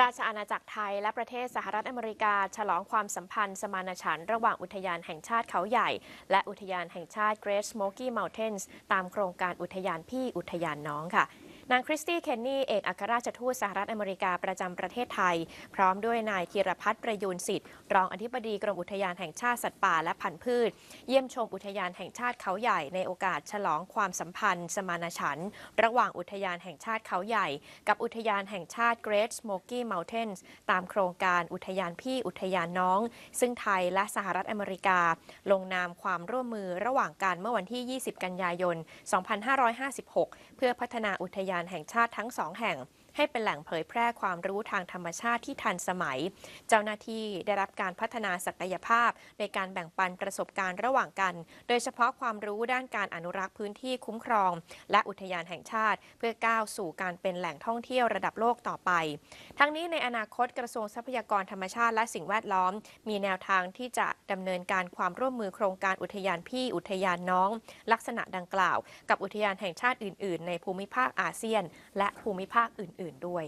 ราชอาณาจักรไทยและประเทศสหรัฐอเมริกา ฉลองความสัมพันธ์สมานฉันท์ระหว่างอุทยานแห่งชาติเขาใหญ่ และอุทยานแห่งชาติ Great Smoky Mountains ตามโครงการอุทยานพี่อุทยานน้องค่ะ นางคริสตี้เคนนี่เอกอัครราชทูตสหรัฐอเมริกาประจำประเทศไทย พร้อมด้วยนายธีรพัฒน์ประยูนสิทธิ์ รองอธิบดีกรมอุทยานแห่งชาติสัตว์ป่าและพันธุ์พืช เยี่ยมชมอุทยานแห่งชาติเขาใหญ่ในโอกาสฉลองความสัมพันธ์ สมานฉันท์ระหว่างอุทยานแห่งชาติเขาใหญ่ กับอุทยานแห่งชาติ Great Smoky Mountains ตามโครงการอุทยานพี่อุทยานน้อง ซึ่งไทยและสหรัฐอเมริกา ลงนามความร่วมมือระหว่างกันเมื่อวันที่ 20 กันยายน 2556 เพื่อพัฒนาอุทยานแห่งชาติทั้งสองแห่ง ให้เป็นแหล่งเผยแพร่ความรู้ทางธรรมชาติที่ทันสมัย เจ้าหน้าที่ได้รับการพัฒนาศักยภาพ ในการแบ่งปันประสบการณ์ระหว่างกัน โดยเฉพาะความรู้ด้านการอนุรักษ์พื้นที่คุ้มครอง และอุทยานแห่งชาติ เพื่อก้าวสู่การเป็นแหล่งท่องเที่ยวระดับโลกต่อไป ทั้งนี้ในอนาคตกระทรวงทรัพยากรธรรมชาติและสิ่งแวดล้อม มีแนวทางที่จะดำเนินการความร่วมมือโครงการอุทยานพี่อุทยานน้อง ลักษณะดังกล่าว กับอุทยานแห่งชาติอื่น ๆ ในภูมิภาคอาเซียน และภูมิภาคอื่นอื่นด้วย